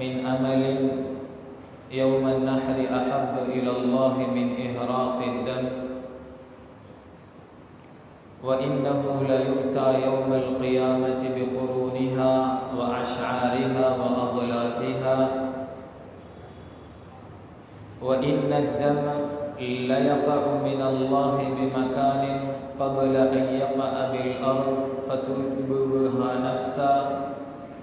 من أمل يوم النحر أحب إلى الله من إهراق الدم. وإنه ليؤتى يوم القيامة بقرونها وأشعارها وأضلافها وإن الدم ليقع من الله بمكان قبل أن يقع بالأرض فتذبها نفسا.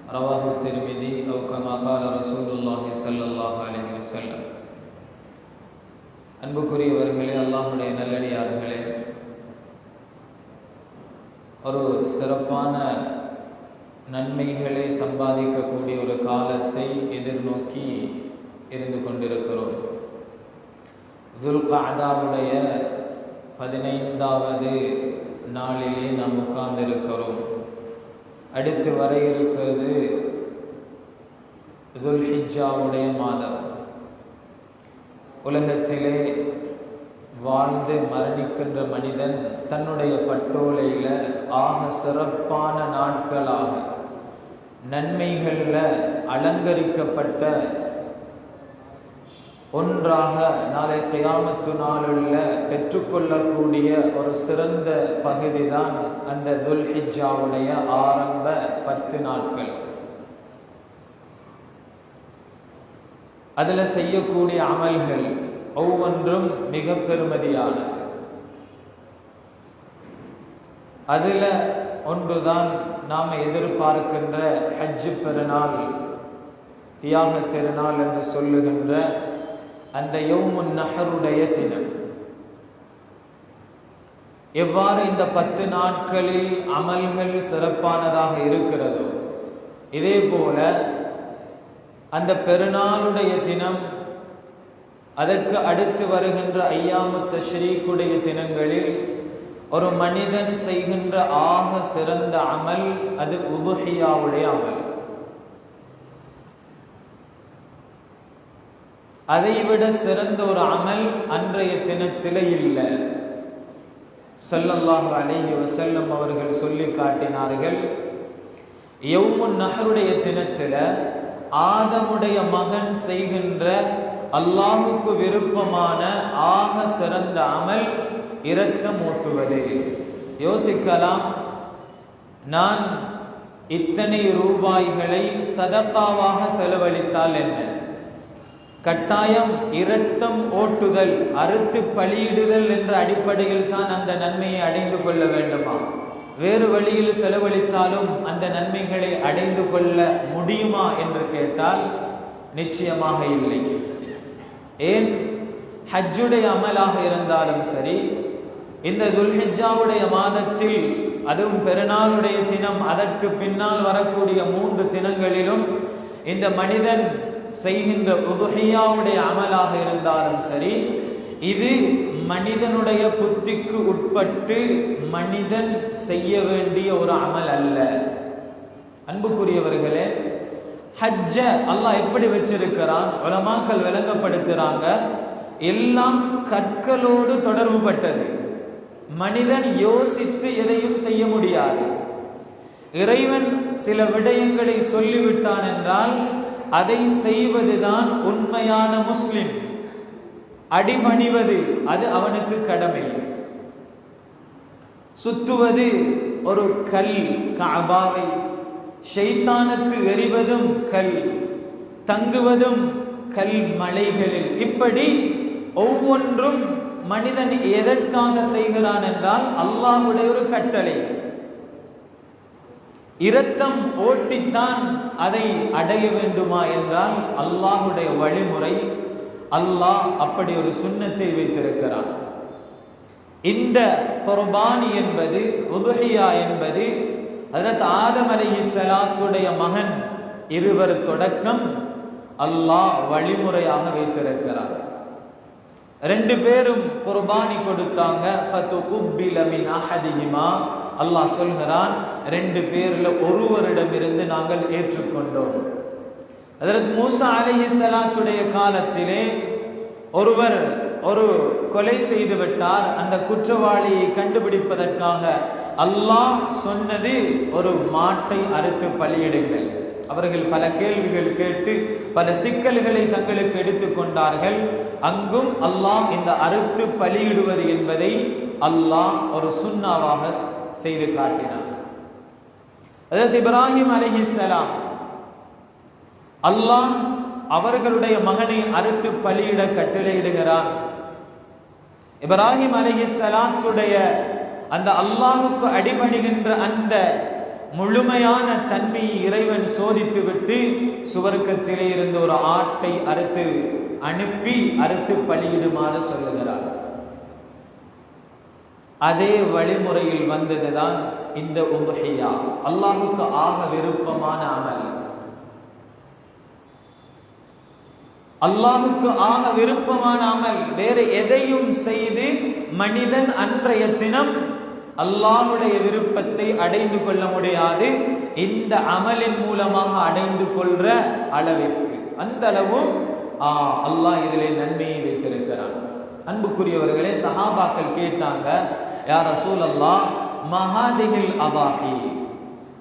رواه الترمذي أو كما قال رسول الله صلى الله عليه وسلم அன்புக்குரியவர்களே அல்லாஹுடைய நல்லடியார்களே ஒரு சிறப்பான நன்மைகளை சம்பாதிக்கக்கூடிய ஒரு காலத்தை எதிர்நோக்கி இருந்து கொண்டிருக்கிறோம் துல்காதாவுடைய பதினைந்தாவது நாளிலே நாம் உட்கார்ந்திருக்கிறோம் அடுத்து வர இருக்கிறது துல்ஹிஜாவுடைய மாதம். உலகத்திலே வாழ்ந்து மரணிக்கின்ற மனிதன் தன்னுடைய பட்டோலையில் ஆக சிறப்பான நாட்களாக நன்மைகளில் அலங்கரிக்கப்பட்ட ஒன்றாக நாளை கியாமத்து நாளுள்ள பெற்றுக்கொள்ளக்கூடிய ஒரு சிறந்த பகுதி தான் அந்த துல்ஹிஜாவுடைய ஆரம்ப பத்து நாட்கள். அதில் செய்யக்கூடிய அமல்கள் ஒவ்வொன்றும் மிக பெருமதியானது. அதில் ஒன்றுதான் நாம் எதிர்பார்க்கின்ற ஹஜ்ஜு பெருநாள் தியாக திருநாள் என்று சொல்லுகின்ற அந்த யவுமுன் நகருடைய தினம். எவ்வாறு இந்த பத்து நாட்களில் அமல்கள் சிறப்பானதாக இருக்கிறதோ இதே போல அந்த பெருநாளுடைய தினம் அதற்கு அடுத்து வருகின்ற ஐயாமுத்த ஸ்ரீக்குடைய தினங்களில் ஒரு மனிதன் செய்கின்ற ஆக சிறந்த அமல் அது உதுஹியாவுடைய அமல். அதைவிட சிறந்த ஒரு அமல் அன்றைய தினத்தில் இல்லை. சொல்லல்லாஹு அலேஹி வசல்லம் அவர்கள் சொல்லி காட்டினார்கள் எவ்வும் நகருடைய தினத்தில் ஆதமுடைய மகன் செய்கின்ற அல்லாஹுக்கு விருப்பமான ஆக சிறந்த அமல் இரத்தம் ஓட்டுவது யோசிக்கலாம் நான் இத்தனை ரூபாய்களை சதக்காவாக செலவழித்தால் என்ன? கட்டாயம் இரத்தம் ஓட்டுதல் அறுத்து பலியிடுதல் என்ற அடிப்படையில் தான் அந்த நன்மையை அடைந்து கொள்ள வேண்டுமா? வேறு வழியில் செலவழித்தாலும் அந்த நன்மைகளை அடைந்து கொள்ள முடியுமா என்று கேட்டால் நிச்சயமாக இல்லை. ஏன்? ஹஜ்ஜுடைய அமலாக இருந்தாலும் சரி இந்த துல்ஹிஜாவுடைய மாதத்தில் அதுவும் பெருநாளுடைய தினம் அதற்கு பின்னால் வரக்கூடிய மூன்று தினங்களிலும் இந்த மனிதன் செய்கின்ற உதுகையாவுடைய அமலாக இருந்தாலும் சரி இது மனிதனுடைய புத்திக்கு உட்பட்டு மனிதன் செய்ய வேண்டிய ஒரு அமல் அல்ல. அன்புக்குரியவர்களே ஹஜ்ஜ அல்லாஹ் எப்படி வச்சிருக்கிறான் உலமாக்கள் விளங்கப்படுத்துறாங்க எல்லாம் கற்களோடு தொடர்பு பட்டது மனிதன் யோசித்து எதையும் செய்ய முடியாது. இறைவன் சில விடயங்களை சொல்லிவிட்டான் என்றால் அதை செய்வதுதான் உண்மையான முஸ்லிம். அடிமணிவது அது அவனுக்கு கடமை. சுத்துவது ஒரு கல் காபாவை ஷைத்தானுக்கு எறிவதும் கல் தங்குவதும் கல் மலைகளில். இப்படி ஒவ்வொன்றும் மனிதன் எதற்காக செய்கிறான் என்றால் அல்லாஹுடைய ஒரு கட்டளை. இரத்தம் ஓட்டித்தான் அதை அடைய வேண்டுமா என்றால் அல்லாஹுடைய வழிமுறை அல்லாஹ் அப்படி ஒரு சுண்ணத்தை வைத்திருக்கிறான். இந்த குர்பானி என்பது உதுஹியா என்பது அதற்கு ஆதம் அலி சலாத்துடைய மகன் இருவர் தொடக்கம் அல்லாஹ் வழிமுறையாக வைத்திருக்கிறார் ரெண்டு பேரும் குர்பானி கொடுத்தாங்க. ஃபத்து குப்பில மின் அஹதிஹிமா. அல்லாஹ் சொல்கிறான் ரெண்டு பேரில் ஒருவரிடமிருந்து நாங்கள் ஏற்றுக்கொண்டோம். அதற்கு மூசா அலஹி சலாத்துடைய காலத்திலே ஒருவர் ஒரு கொலை செய்து விட்டார். அந்த குற்றவாளியை கண்டுபிடிப்பதற்காக அல்லாஹ் சொன்னது ஒரு மாட்டை அறுத்து பலியிடுங்கள். அவர்கள் பல கேள்விகள் கேட்டு பல சிக்கல்களை தங்களுக்கு எடுத்துக்கொண்டார்கள் அங்கும் அல்லாஹ் இந்த அறுத்து பலியிடுவது என்பதை அல்லாஹ் ஒரு சுண்ணாவாக செய்து காட்டினார். அதற்கு இப்ராஹிம் அலிஹிசலாம் அல்லாஹ் அவர்களுடைய மகனை அறுத்து பலியிட கட்டளையிடுகிறார். இப்ராஹிம் அலிஹிசலாத்துடைய அந்த அல்லாஹுக்கு அடிபணிகின்ற அந்த முழுமையான தன்மையை இறைவன் சோதித்து விட்டு சுவர்க்கத்திலே இருந்த ஒரு ஆட்டை அறுத்து அனுப்பி அறுத்து பலியிடுமாறு சொல்லுகிறார். அதே வழிமுறையில் வந்ததுதான் இந்த உதுஹியா. அல்லாஹுக்கு ஆக விருப்பமான அமல். அல்லாஹுக்கு ஆக விருப்பமான அமல். வேறு எதையும் செய்து மனிதன் அன்றைய தினம் அல்லாஹுடைய விருப்பத்தை அடைந்து கொள்ள முடியாது. இந்த அமலின் மூலமாக அடைந்து கொள்ற அளவிற்கு. அந்த அளவு அல்லாஹ் இதிலே நன்மையை வைத்திருக்கிறான். அன்புக்குரியவர்களே சஹாபாக்கள் கேட்டாங்க யார் ரசூல் அல்லா மகாதிகில் அபாஹி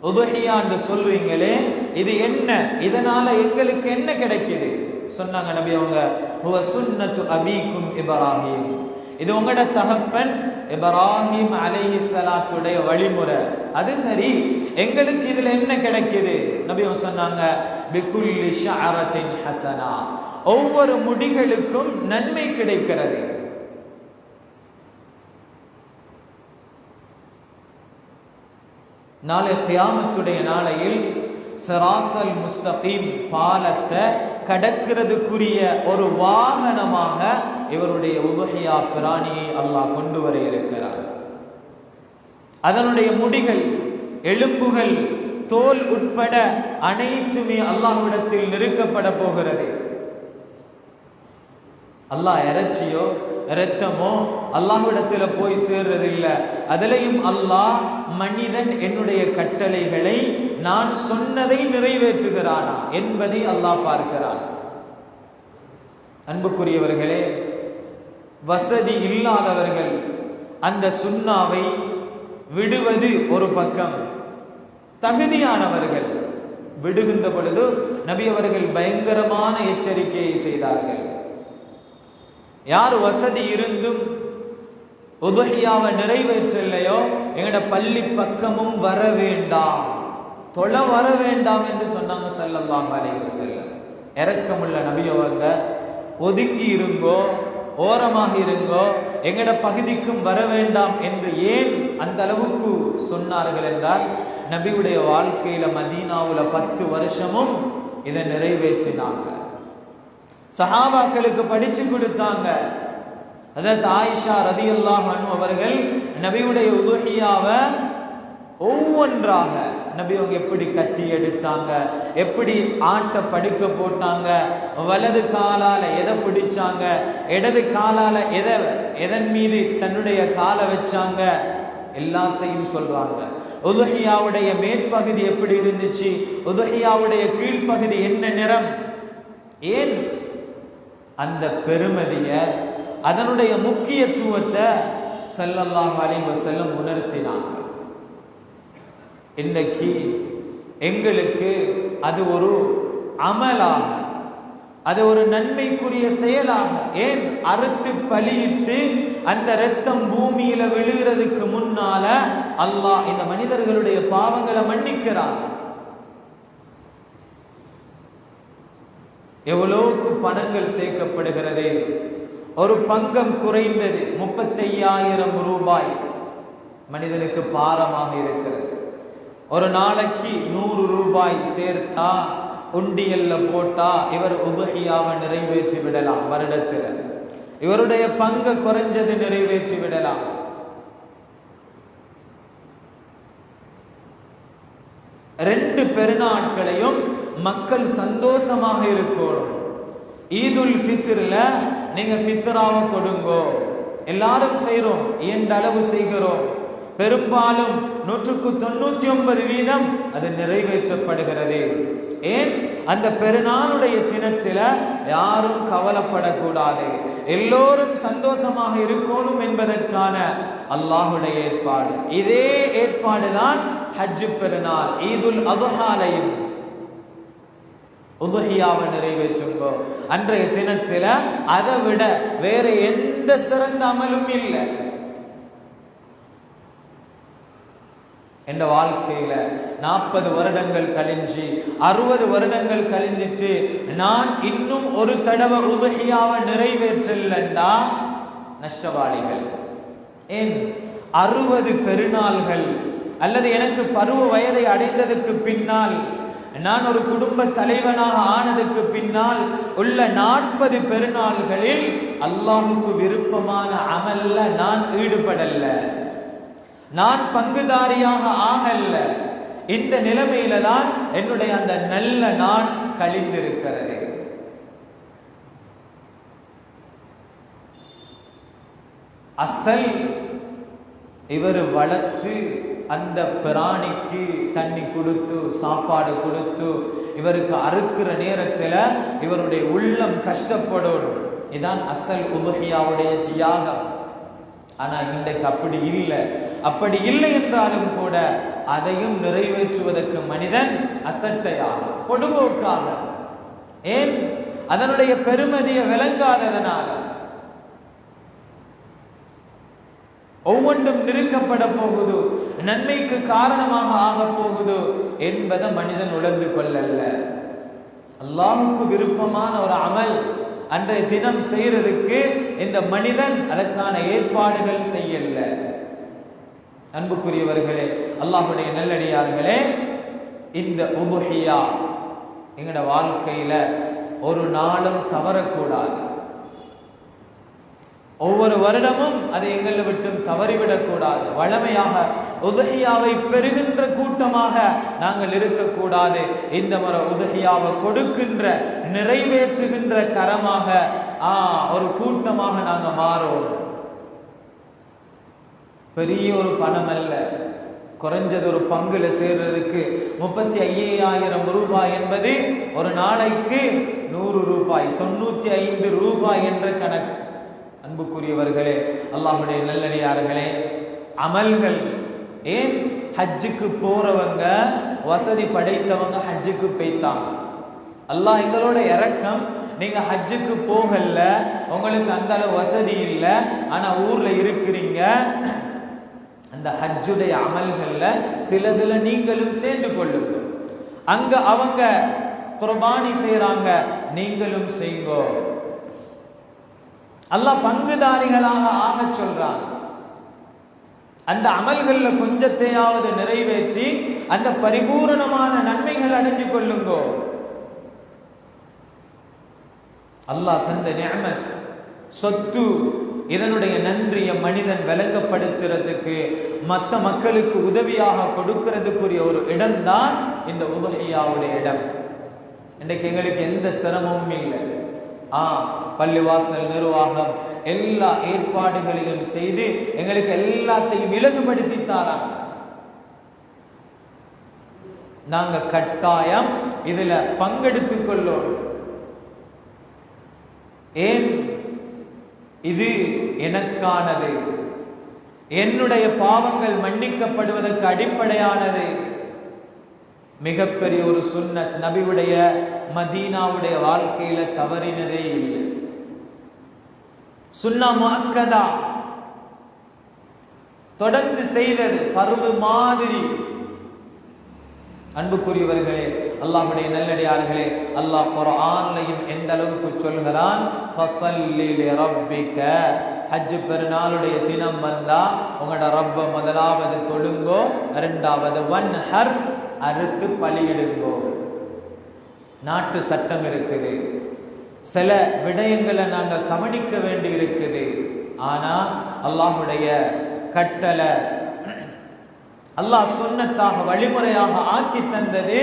உதுஹியான்னு சொல்லுவீங்களே இது என்ன? இதனால எங்களுக்கு என்ன கிடைக்குது? சொன்னாங்க நபி அவங்க ஹுவ சுன்னத்து அபீக்கும் இப்ராஹிம். இது உங்களோட தகப்பன் இப்ராஹிம் அலைஹி சலாத்துடைய வழிமுறை. அது சரி எங்களுக்கு இதுல என்ன கிடைக்குது? நபி அவங்க சொன்னாங்க பிகுல்லி ஷஅரத்தின் ஹசனா. ஒவ்வொரு முடிகளுக்கும் நன்மை கிடைக்கிறது. நாளை கியாமத்துடைய நாளையில் சராத்தல் முஸ்தகீம் பாலத்தை கடக்கிறதுக்குரிய ஒரு வாகனமாக இவருடைய உபகையா பிராணியை அல்லாஹ் கொண்டு வர இருக்கிறார். அதனுடைய முடிகள் எலும்புகள் தோல் உட்பட அனைத்துமே அல்லாஹ்விடத்தில் நெருக்கப்பட போகிறது. அல்லாஹ் இறைச்சியோ இரத்தமோ அல்லாஹ்விடத்தில் போய் சேர்றதில்லை. அதிலையும் அல்லாஹ் மனிதன் என்னுடைய கட்டளைகளை நான் சொன்னதை நிறைவேற்றுகிறானா என்பதை அல்லாஹ் பார்க்கிறான். அன்புக்குரியவர்களே வசதி இல்லாதவர்கள் அந்த சுண்ணாவை விடுவது ஒரு பக்கம். தகுதியானவர்கள் விடுகின்ற பொழுது நபி அவர்கள் பயங்கரமான எச்சரிக்கையை செய்தார்கள். யார் வசதி இருந்தும் உதகையாவை நிறைவேற்றலையோ எங்கட பள்ளி பக்கமும் வர வேண்டாம். தொலை வர வேண்டாம் என்று சொன்னாங்க செல்லல்லாம் அலைஹி செல்ல இறக்கமுள்ள நபியவங்க ஒதுங்கி இருங்கோ ஓரமாக இருங்கோ எங்கட பகுதிக்கும் வர வேண்டாம் என்று ஏன் அந்த அளவுக்கு சொன்னார்கள் என்றால் நபியுடைய வாழ்க்கையில மதீனாவுல பத்து வருஷமும் இதை நிறைவேற்றினாங்க. சஹாபாக்களுக்கு படிச்சு கொடுத்தாங்க. அதாவது ஆயிஷா ரதியல்லாஹ் அனு அவர்கள் நபியுடைய உதுஹியாவை ஒவ்வொன்றாக நபி அவங்க எப்படி கத்தி எடுத்தாங்க எப்படி ஆட்டை படுக்க போட்டாங்க வலது காலால எதை பிடிச்சாங்க இடது காலால எதை எதன் மீது தன்னுடைய காலை வச்சாங்க எல்லாத்தையும் சொல்றாங்க. உதுஹியாவுடைய மேற்பகுதி எப்படி இருந்துச்சு? உதுஹியாவுடைய கீழ்ப்பகுதி என்ன நிறம்? ஏன் அந்த பெருமதிய அதனுடைய முக்கியத்துவத்தை ஸல்லல்லாஹு அலைஹி செல்லம் உணர்த்தினாங்க. இன்னைக்கு எங்களுக்கு அது ஒரு அமலாக அது ஒரு நன்மைக்குரிய செயலாக ஏன் அறுத்து பலியிட்டு அந்த ரத்தம் பூமியில விழுகிறதுக்கு முன்னால அல்லாஹ் இந்த மனிதர்களுடைய பாவங்களை மன்னிக்கிறான். எவ்வளோக்கு பணங்கள் சேர்க்கப்படுகிறது? ஒரு பங்கம் குறைந்தது முப்பத்தையாயிரம் ரூபாய் மனிதனுக்கு பாரமாக இருக்கிறது. ஒரு நாளைக்கு நூறு ரூபாய் சேர்த்தா உண்டியல்ல போட்டா இவர் உதுஹியாவை நிறைவேற்றி விடலாம் வருடத்தில். இவருடைய பங்கு குறைஞ்சது நிறைவேற்றி விடலாம். ரெண்டு பெருநாட்களையும் மக்கள் சந்தோஷமாக இருக்கணும். ஈதுல் ஃபித்ரில் நீங்க ஃபித்ராவை கொடுங்கோ. எல்லாரும் செய்கிறோம் எந்த அளவு செய்கிறோம். பெரும்பாலும் நூற்றுக்கு தொண்ணூத்தி ஒன்பது வீதம் அது நிறைவேற்றப்படுகிறது. ஏன்? அந்த பெருநாளுடைய தினத்தில் யாரும் கவலைப்படக்கூடாது. எல்லோரும் சந்தோஷமாக இருக்கணும் என்பதற்கான அல்லாஹுடைய ஏற்பாடு. இதே ஏற்பாடுதான் ஹஜ்ஜு பெருநாள் ஈதுல் அதுஹாலையும். உதுஹியாவை நிறைவேற்றுங்கோ. அன்றைய தினத்தில் அதை விட வேற எந்த சிறந்த அமலும் இல்லை. என்ற வாழ்க்கையில நாற்பது வருடங்கள் கழிஞ்சு அறுபது வருடங்கள் கழிஞ்சிட்டு நான் இன்னும் ஒரு தடவை உதகியாவை நிறைவேற்றலண்டா நஷ்டவாளிகள். ஏன்? அறுபது பெருநாள்கள் அல்லது எனக்கு பருவ வயதை அடைந்ததுக்கு பின்னால் நான் ஒரு குடும்ப தலைவனாக ஆனதுக்கு பின்னால் உள்ள நாற்பது பெருநாள்களில் அல்லாஹுக்கு விருப்பமான அமல்ல நான் ஈடுபடல்ல. நான் பங்குதாரியாக ஆகல்ல. இந்த நிலைமையில தான் என்னுடைய அந்த நல்ல நான் கழிந்திருக்கிறது. அசல் இவர் வளர்த்து அந்த பிராணிக்கு தண்ணி கொடுத்து சாப்பாடு கொடுத்து இவருக்கு அறுக்கிற நேரத்தில் இவருடைய உள்ளம் கஷ்டப்படணும் இதான் அசல் உபகையாவுடைய தியாகம். ஆனால் இன்றைக்கு அப்படி இல்லை. அப்படி இல்லை என்றாலும் கூட அதையும் நிறைவேற்றுவதற்கு மனிதன் அசட்டையாக பொடுபோக்காக. ஏன்? அதனுடைய பெருமதியை விளங்காததனால. ஒவ்வொன்றும் நிறுக்கப்பட போகுது. நன்மைக்கு காரணமாக ஆக போகுது என்பதை மனிதன் உணர்ந்து கொள்ளல்ல. அல்லாஹுக்கு விருப்பமான ஒரு அமல் அன்றைய தினம் செய்யறதுக்கு இந்த மனிதன் அதற்கான ஏற்பாடுகள் செய்யல அன்புக்குரியவர்களே அல்லாஹுடைய நல்லடியார்களே இந்த உபுஹியா எங்களோட வாழ்க்கையில ஒரு நாளும் தவறக்கூடாது. ஒவ்வொரு வருடமும் அதை எங்களை விட்டும் தவறிவிடக்கூடாது. வளமையாக உதகையாவை பெறுகின்ற கூட்டமாக நாங்கள் இருக்கக்கூடாது. இந்த முறை உதகையாவை கொடுக்கின்ற நிறைவேற்றுகின்ற கரமாக ஆ ஒரு கூட்டமாக நாங்கள் மாறுவோம் பெரிய ஒரு பணம் அல்ல. குறைஞ்சது ஒரு பங்குல சேர்றதுக்கு முப்பத்தி ஐயாயிரம் ரூபாய் என்பது ஒரு நாளைக்கு நூறு ரூபாய் தொண்ணூத்தி ஐந்து ரூபாய் என்ற கணக்கு. அன்புக்குரியவர்களே அல்லாஹுடைய நல்லடியார்களே அமல்கள் ஏன்? ஹஜ்ஜுக்கு போறவங்க வசதி படைத்தவங்க ஹஜ்ஜுக்கு போய்த்தாங்க அல்லாஹ் எங்களோட இறக்கம் நீங்க ஹஜ்ஜுக்கு போகல உங்களுக்கு அந்த அளவு வசதி இல்லை ஆனா ஊர்ல இருக்கிறீங்க. அந்த ஹஜ்ஜுடைய அமல்கள்ல சிலதுல நீங்களும் சேர்ந்து கொள்ளுங்க அங்க அவங்க குர்பானி செய்யறாங்க நீங்களும் செய்யுங்க அல்லாஹ் பங்குதாரிகளாக ஆக சொல்றான். அந்த அமல்கள்ல கொஞ்சத்தையாவது நிறைவேற்றி அந்த பரிபூரணமான நன்மைகள் அடைஞ்சு கொள்ளுங்கோ. அல்லாஹ் தந்த நியமத் சொத்து இதனுடைய நன்றிய மனிதன் விளங்கப்படுத்துறதுக்கு மற்ற மக்களுக்கு உதவியாக கொடுக்கிறதுக்குரிய ஒரு இடம்தான் இந்த உபகையாவுடைய இடம். இன்றைக்கு எங்களுக்கு எந்த சிரமமும் இல்லை. ஆ பள்ளிவாசல் நிர்வாகம் எல்லா ஏற்பாடுகளையும் செய்து எங்களுக்கு எல்லாத்தையும் இலகுபடுத்தி தாராங்க. நாங்க கட்டாயம் இதுல பங்கெடுத்துக் கொள்ளோம். ஏன்? இது எனக்கானது. என்னுடைய பாவங்கள் மன்னிக்கப்படுவதற்கு அடிப்படையானது. மிகப்பெரிய ஒரு சுன்னத் நபியுடைய மதீனாவுடைய வாழ்க்கையில தவறினதே இல்லை. சுன்னா தொடர்ந்து செய்தது பருது மாதிரி. அன்புக்குரியவர்களே அல்லாஹுடைய நல்லடியார்களே அல்லாஹ் குர்ஆன்லையும் எந்த அளவுக்கு சொல்கிறான்? ஹஜ் பெருநாளுடைய தினம் வந்தா உங்களோட ரப்ப முதலாவது தொழுங்கோ இரண்டாவது வன்ஹர். அறுத்து பலியிடுங்கோ. நாட்டு சட்டம் இருக்குது. சில விடயங்களை நாங்கள் கவனிக்க வேண்டி இருக்குது ஆனா அல்லாஹுடைய கட்டளை அல்லாஹ் சொன்னத்தாக வழிமுறையாக ஆக்கி தந்தது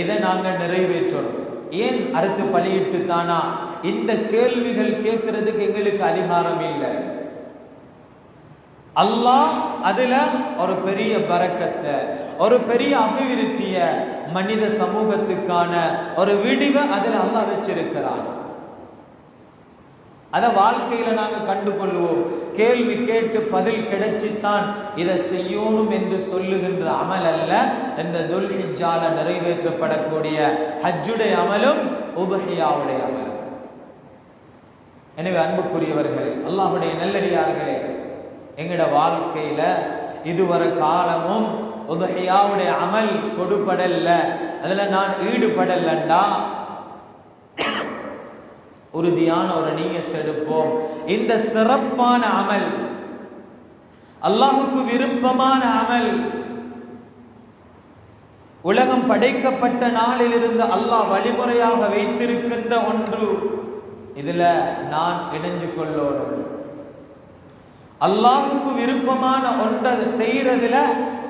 இதை நாங்கள் நிறைவேற்றணும். ஏன் அறுத்து பலியிட்டு தானா? இந்த கேள்விகள் கேட்கறதுக்கு எங்களுக்கு அதிகாரம் இல்லை. அல்லாஹ் அதுல ஒரு பெரிய பறக்கத்தை ஒரு பெரிய அபிவிருத்திய மனித சமூகத்துக்கான ஒரு விடிவை அதில் அல்லாஹ் வச்சிருக்கிறான். அதை வாழ்க்கையில நாங்கள் கண்டு கொள்வோம் கேள்வி கேட்டு பதில் கிடைச்சித்தான் இதை செய்யணும் என்று சொல்லுகின்ற அமல் அல்ல. இந்த துல்ஹிஜால நிறைவேற்றப்படக்கூடிய ஹஜ்ஜுடைய அமலும் உபஹியாவுடைய அமலும். எனவே அன்புக்குரியவர்களே அல்லாஹுடைய நல்லடியார்களே எங்களோட வாழ்க்கையில இதுவரை காலமும் உதஹியாவுடைய அமல் கொடுப்படல்ல. அதில் நான் ஈடுபடலண்டா? உறுதியான ஒரு நீயத்தெடுப்போம் இந்த சிறப்பான அமல் அல்லாஹுக்கு விருப்பமான அமல் உலகம் படைக்கப்பட்ட நாளிலிருந்து அல்லாஹ் வழிமுறையாக வைத்திருக்கின்ற ஒன்று. இதுல நான் இணைஞ்சு கொள்ளோடும் அல்லாஹுக்கு விருப்பமான ஒன்றை செய்யறதுல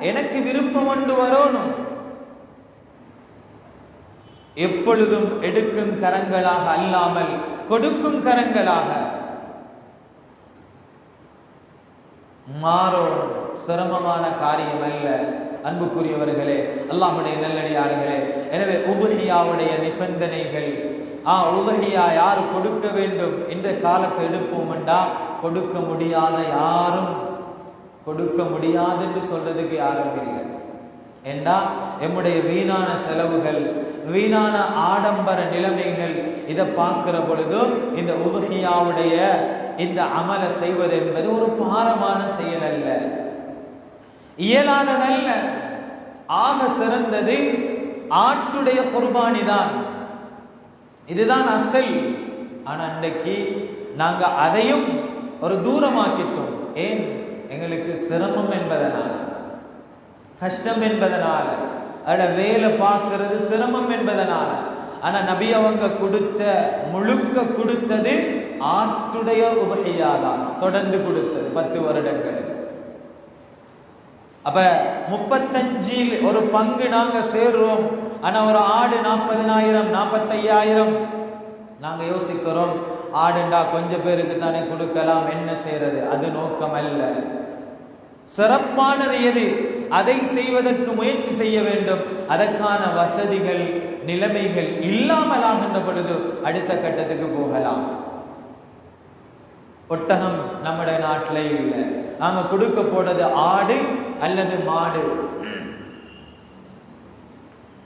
எனக்கு விருப்பம் ஒன்று வரணும். எப்பொழுதும் எடுக்கும் கரங்களாக அல்லாமல் கொடுக்கும் கரங்களாக மாறணும். சிரமமான காரியம் அல்ல. அன்புக்குரியவர்களே அல்லாஹுடைய நல்லடியார்களே எனவே உபஹியாவுடைய நிபந்தனைகள் ஆ உபஹியா யார் கொடுக்க வேண்டும் என்ற காலத்தை எடுப்போம்டா கொடுக்க முடியாத யாரும் கொடுக்க முடியாதுன்னு சொல்றதுக்கு யாரும் இல்லை. ஏண்டா? எம்முடைய வீணான செலவுகள் வீணான ஆடம்பர நிலைமைகள் இதை பார்க்கிற பொழுது இந்த உதுகியாவுடைய இந்த அமலை செய்வது என்பது ஒரு பாரமான செயல் அல்ல. இயலாததல்ல. ஆக சிறந்தது ஆட்டுடைய குர்பானி தான். இதுதான் அசல். ஆனா அன்றைக்கு நாங்க அதையும் ஒரு தூரமாக்கிட்டோம் ஏன்? எங்களுக்கு சிரமம் என்பதனால். கஷ்டம் என்பதனால. அட வேலை பார்க்கறது சிரமம் என்பதனால. ஆனா நபி அவங்க கொடுத்த முழுக்க கொடுத்தது ஆட்டுடைய உபகையாதான். தொடர்ந்து கொடுத்தது பத்து வருடங்கள். அப்ப முப்பத்தஞ்சில் ஒரு பங்கு நாங்க சேர்றோம். ஆனா ஒரு ஆடு நாற்பதினாயிரம் நாற்பத்தையாயிரம். நாங்க யோசிக்கிறோம் ஆடுண்டா கொஞ்சம் பேருக்கு தானே கொடுக்கலாம் என்ன செய்யறது? அது நோக்கம் அல்ல சிறப்பானது எது? அதை செய்வதற்கு முயற்சி செய்ய வேண்டும். அதற்கான வசதிகள் நிலைமைகள் இல்லாமல் ஆகின்ற பொழுது அடுத்த கட்டத்துக்கு போகலாம். ஒட்டகம் நம்முடைய நாட்டில் இல்லை. நாங்க கொடுக்க போனது ஆடு அல்லது மாடு.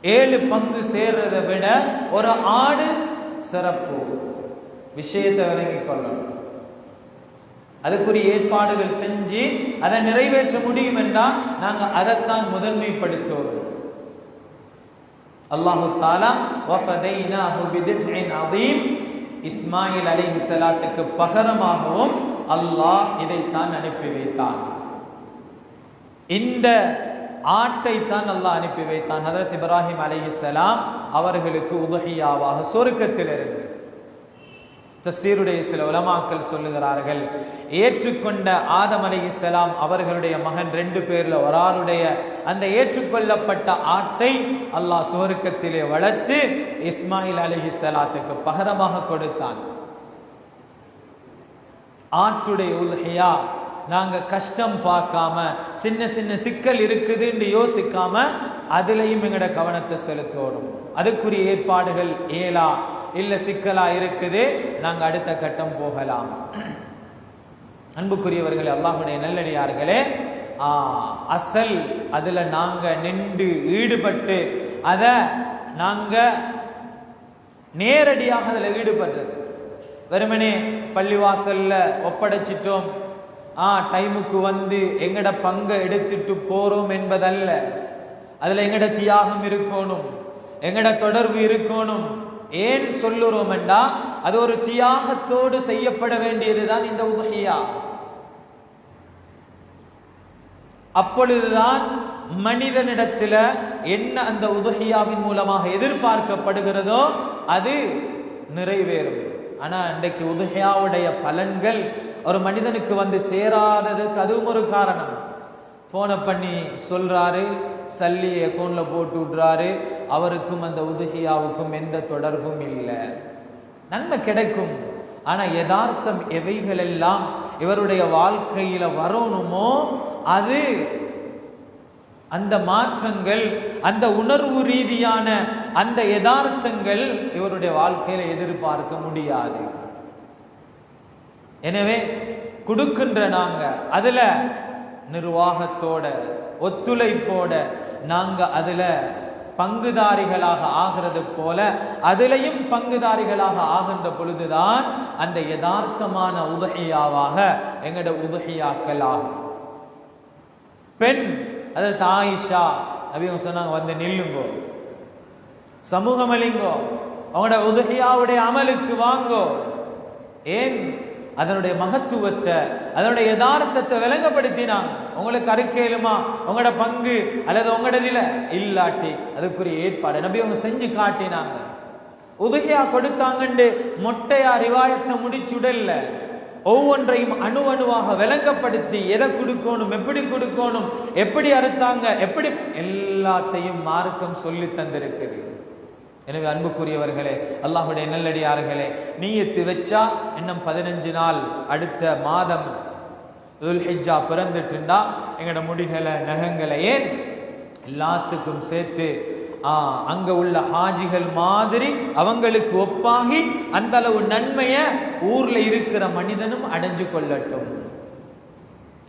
ஏழு பங்கு சேர்றதை விட ஒரு ஆடு சிறப்பு. விஷயத்தை விளங்கி கொள்ளணும் அதுக்குரிய ஏற்பாடுகள் செஞ்சு அதை நிறைவேற்ற முடியும் என்றால் நாங்கள் அதைத்தான் முதன்மைப்படுத்துவோம். அல்லாஹு தாலா வஃபதைனாஹு பிதிஃபின் அதீம். இஸ்மாயில் அலைஹி ஸலாத்துக்கு பகரமாகவும் அல்லாஹ் இதைத்தான் அனுப்பி வைத்தான். இந்த ஆட்டை தான் அல்லாஹ் அனுப்பி வைத்தான். ஹதரத் இப்ராஹிம் அலைஹிஸ்ஸலாம் அவர்களுக்கு உதஹியாவாக சொருக்கத்திலிருந்து. தப்சீருடைய சில உலமாக்கள் சொல்லுகிறார்கள் ஏற்றுக்கொண்ட ஆதம் அலி இஸ்லாம் அவர்களுடைய மகன் ரெண்டு பேரில் ஒரு ஆளுடைய அந்த ஏற்றுக்கொள்ளப்பட்ட ஆட்டை அல்லாஹ் சுவர்க்கத்திலே வளர்த்து இஸ்மாயில் அலி இஸ்லாத்துக்கு பகரமாக கொடுத்தான். ஆட்டுடைய உல்ஹியா நாங்கள் கஷ்டம் பார்க்காம சின்ன சின்ன சிக்கல் இருக்குதுன்னு யோசிக்காம அதுலேயும் எங்களோட கவனத்தை செலுத்தோடும் அதுக்குரிய ஏற்பாடுகள் ஏலா இல்லை சிக்கலா இருக்குது நாங்கள் அடுத்த கட்டம் போகலாம். அன்புக்குரியவர்களே அல்லாஹுடைய நல்லடியார்களே அசல் அதில் நாங்கள் நின்று ஈடுபட்டு அதை நாங்கள் நேரடியாக அதில் ஈடுபடுறது. வெறுமனே பள்ளிவாசல்ல ஒப்படைச்சிட்டோம். ஆ டைமுக்கு வந்து எங்கட பங்கை எடுத்துட்டு போறோம் என்பதல்ல. அதில் எங்கட தியாகம் இருக்கணும் எங்கட தொடர்பு இருக்கணும். ஏன் சொல்லுறோம் என்றா அது ஒரு தியாகத்தோடு செய்யப்பட வேண்டியதுதான் இந்த உதகியா அப்பொழுதுதான் மனிதனிடத்தில் என்ன அந்த உதகியாவின் மூலமாக எதிர்பார்க்கப்படுகிறதோ அது நிறைவேறும். ஆனால் இன்றைக்கு உதகியாவுடைய பலன்கள் ஒரு மனிதனுக்கு வந்து சேராததுக்கு அதுவும் ஒரு காரணம். ஃபோனை பண்ணி சொல்றாரு சல்லி அக்கௌண்ட்ல போட்டு விட்றாரு. அவருக்கும் அந்த உதகியாவுக்கும் எந்த தொடர்பும் இல்லை. நன்மை கிடைக்கும். ஆனா யதார்த்தம் எவைகள் எல்லாம் இவருடைய வாழ்க்கையில வரணுமோ அது அந்த மாற்றங்கள் அந்த உணர்வு ரீதியான அந்த யதார்த்தங்கள் இவருடைய வாழ்க்கையில எதிர்பார்க்க முடியாது. எனவே கொடுக்கின்ற நாங்க அதுல நிர்வாகத்தோட ஒத்துழைப்போட நாங்கள் அதில் பங்குதாரிகளாக ஆகிறது போல அதிலையும் பங்குதாரிகளாக ஆகின்ற பொழுதுதான் அந்த யதார்த்தமான உதகையாவாக எங்களோட உதகையாக்கள் ஆகும். பெண் அதில் தாயிஷா அப்படின்னு சொன்னாங்க வந்து நில்லுங்கோ. சமூகமலிங்கோ. அவங்களோட உதகையாவுடைய அமலுக்கு வாங்கோ. ஏன்? அதனுடைய மகத்துவத்தை அதனுடைய யதார்த்தத்தை விளங்கப்படுத்தினா உங்களுக்கு அறுக்கேலுமா உங்களோட பங்கு அல்லது உங்களோடதில் இல்லாட்டி அதுக்குரிய ஏற்பாடு நபி அவங்க செஞ்சு காட்டினாங்க. உதகையா கொடுத்தாங்கண்டு மொட்டையா ரிவாயத்தை முடிச்சுடல்ல. ஒவ்வொன்றையும் அணு அணுவாக விளங்கப்படுத்தி எதை கொடுக்கணும் எப்படி கொடுக்கணும் எப்படி அறுத்தாங்க எப்படி எல்லாத்தையும் மார்க்கம் சொல்லி தந்திருக்குது. எனவே அன்புக்குரியவர்களே அல்லாஹுடைய நல்லடியார்களே நீயத்து வச்சா இன்னும் பதினஞ்சு நாள் அடுத்த மாதம் துல்ஹிஜா பிறந்துட்டுண்டா எங்களோட முடிகளை நகங்களை ஏன் எல்லாத்துக்கும் சேர்த்து அங்க உள்ள ஹாஜிகள் மாதிரி அவங்களுக்கு ஒப்பாகி அந்த அளவு நன்மையை ஊர்ல இருக்கிற மனிதனும் அடைஞ்சு கொள்ளட்டும்.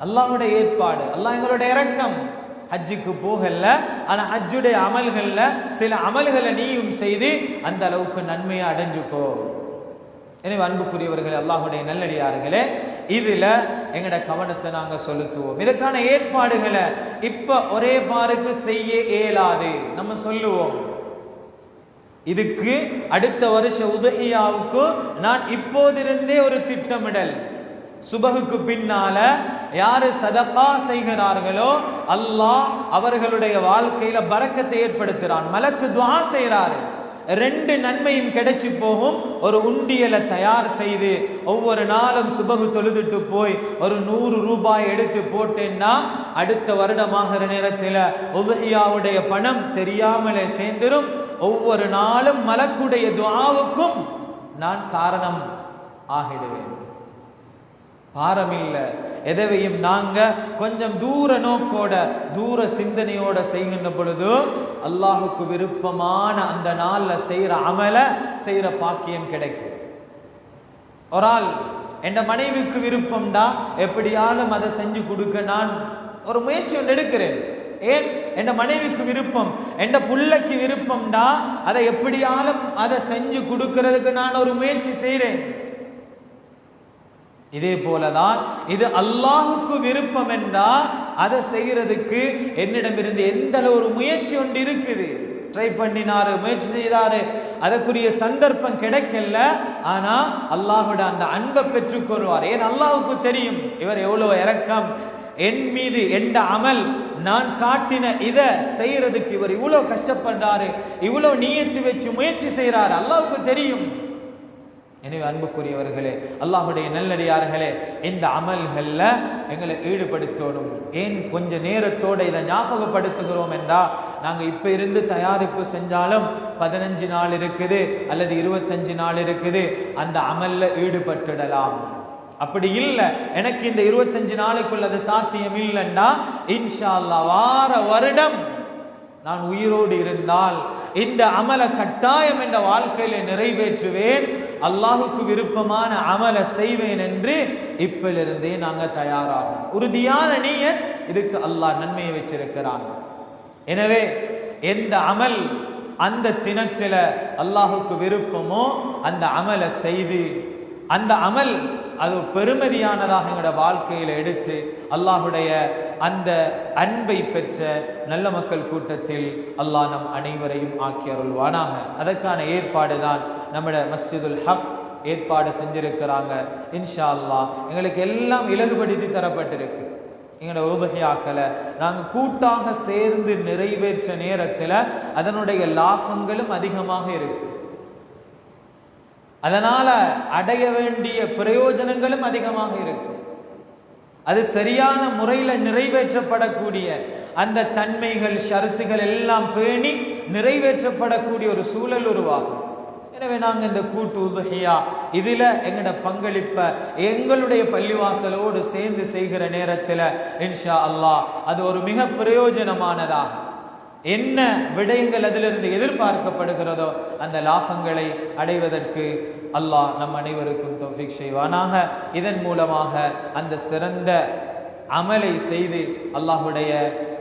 அல்லாஹுடைய ஏற்பாடு அல்லாஹ் எங்களுடைய இரக்கம். ஹஜ்ஜுக்கு போகல. ஆனால் ஹஜ்ஜுடைய அமல்களில் சில அமல்களை நீயும் செய்து அந்த அளவுக்கு நன்மையை அடைஞ்சுக்கோ. எனவே அன்புக்குரியவர்கள் அல்லாஹுடைய நல்லடியார்களே இதில் எங்கட கவனத்தை நாங்கள் செலுத்துவோம். இதுக்கான ஏற்பாடுகளை இப்போ ஒரே பாருக்கு செய்ய இயலாது. நம்ம சொல்லுவோம். இதுக்கு அடுத்த வருஷ உதகியாவுக்கு நான் இப்போதிருந்தே ஒரு திட்டமிடல். சுபகுக்கு பின்னால யாரு சதப்பா செய்கிறார்களோ அல்லாஹ் அவர்களுடைய வாழ்க்கையில பறக்கத்தை ஏற்படுத்துறான். மலக்கு துவா செய்கிறாரு ரெண்டு நன்மையும் கிடைச்சி போகும். ஒரு உண்டியலை தயார் செய்து ஒவ்வொரு நாளும் சுபகு தொழுதுட்டு போய் ஒரு நூறு ரூபாய் எடுத்து போட்டேன்னா அடுத்த வருடமாகிற நேரத்தில் உதகியாவுடைய பணம் தெரியாமலே சேர்ந்துரும். ஒவ்வொரு நாளும் மலக்குடைய துவாவுக்கும் நான் காரணம் ஆகிடுவேன். பாரமில்லை. எதவையும் நாங்கள் கொஞ்சம் தூர நோக்கோட தூர சிந்தனையோட செய்கின்ற பொழுது அல்லாஹுக்கு விருப்பமான அந்த நாளில் செய்கிற அமலை செய்கிற பாக்கியம் கிடைக்கும். ஒரு ஆள் என் மனைவிக்கு விருப்பம்டா எப்படியாலும் அதை செஞ்சு கொடுக்க நான் ஒரு முயற்சி ஒன்று எடுக்கிறேன். ஏன்? என் மனைவிக்கு விருப்பம். என் புள்ளைக்கு விருப்பம்டா அதை எப்படியாலும் அதை செஞ்சு கொடுக்கறதுக்கு நான் ஒரு முயற்சி செய்கிறேன் இதே போலதான் இது அல்லாஹுக்கு விருப்பம் என்றா அதை செய்யறதுக்கு என்னிடமிருந்து எந்த ஒரு முயற்சி ஒன்று இருக்குது. ட்ரை பண்ணினாரு முயற்சி செய்தாரு. அதற்குரிய சந்தர்ப்பம் கிடைக்கல. ஆனா அல்லாஹோட அந்த அன்பை பெற்றுக்கொள்வார் ஏன்? அல்லாஹுக்கு தெரியும். இவர் எவ்வளவு இறக்கம் என் மீது எந்த அமல். நான் காட்டின இதை செய்யறதுக்கு இவர் இவ்வளவு கஷ்டப்படுறாரு. இவ்வளவு நீயத்து வச்சு முயற்சி செய்யறாரு அல்லாவுக்கு தெரியும். எனவே அன்புக்குரியவர்களே அல்லாஹுடைய நல்லடியார்களே இந்த அமல்களில் எங்களை ஈடுபடுத்தணும். ஏன் கொஞ்ச நேரத்தோடு இதை ஞாபகப்படுத்துகிறோம் என்றால் நாங்கள் இப்போ இருந்து தயாரிப்பு செஞ்சாலும் பதினஞ்சு நாள் இருக்குது அல்லது இருபத்தஞ்சு நாள் இருக்குது அந்த அமலில் ஈடுபட்டுடலாம். அப்படி இல்லை எனக்கு இந்த இருபத்தஞ்சு நாளைக்குள்ள அது சாத்தியம் இல்லைன்னா இன்ஷா அல்லா வார வருடம் நான் உயிரோடு இருந்தால் இந்த அமல கட்டாயம் என்ற வாழ்க்கையில நிறைவேற்றுவேன். அல்லாஹுக்கு விருப்பமான அமலை செய்வேன் என்று இப்பிலிருந்தே நாங்கள் தயாராகும். உறுதியான நீயத் இதுக்கு அல்லாஹ் நன்மையை வச்சிருக்கிறான். எனவே எந்த அமல் அந்த தினத்தில் அல்லாஹுக்கு விருப்பமோ அந்த அமலை செய்து அந்த அமல் அது பெருமதியானதாக எங்களோட வாழ்க்கையில் எடுத்து அல்லாஹுடைய அந்த அன்பை பெற்ற நல்ல மக்கள் கூட்டத்தில் அல்லாஹ் நம் அனைவரையும் ஆக்கி அருள்வானாக. அதற்கான ஏற்பாடு தான் நம்மட மஸ்ஜிதுல் ஹக் ஏற்பாடு செஞ்சிருக்கிறாங்க. இன்ஷா அல்லாஹ் எங்களுக்கு எல்லாம் இலகுபடுத்தி தரப்பட்டிருக்கு. எங்களோட உபகையாக்களை நாங்கள் கூட்டாக சேர்ந்து நிறைவேற்ற நேரத்தில் அதனுடைய லாபங்களும் அதிகமாக இருக்கு. அதனால அடைய வேண்டிய பிரயோஜனங்களும் அதிகமாக இருக்கும் அது சரியான முறையில் நிறைவேற்றப்படக்கூடிய அந்த தன்மைகள் ஷருத்துகள் எல்லாம் பேணி நிறைவேற்றப்படக்கூடிய ஒரு சூழல் உருவாகும். எனவே நாங்கள் இந்த கூட்டு உதுகையா இதில் எங்களோட பங்களிப்பை எங்களுடைய பள்ளிவாசலோடு சேர்ந்து செய்கிற நேரத்தில் இன்ஷா அல்லாஹ் அது ஒரு மிக பிரயோஜனமானதாகும் என்ன விடயங்கள் அதிலிருந்து எதிர்பார்க்கப்படுகிறதோ அந்த லாபங்களை அடைவதற்கு அல்லாஹ் நம் அனைவருக்கும் தௌஃபீக் செய்வானாக. இதன் மூலமாக அந்த சிறந்த அமலை செய்து அல்லாஹுடைய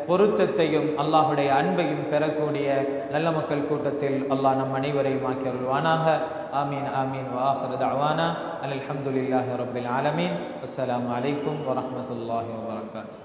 பொருத்தத்தையும் அல்லாஹுடைய அன்பையும் பெறக்கூடிய நல்ல மக்கள் கூட்டத்தில் அல்லாஹ் நம் அனைவரையும் ஆக்கியருள்வானாக ஆமீன் ஆமீன். வாஹரத் அவானா அல் அலமதுல்லாஹி ரபில் ஆலமீன். அஸ்லாம் வலைக்கம் வரமத்துல்லாஹி வரகாத்து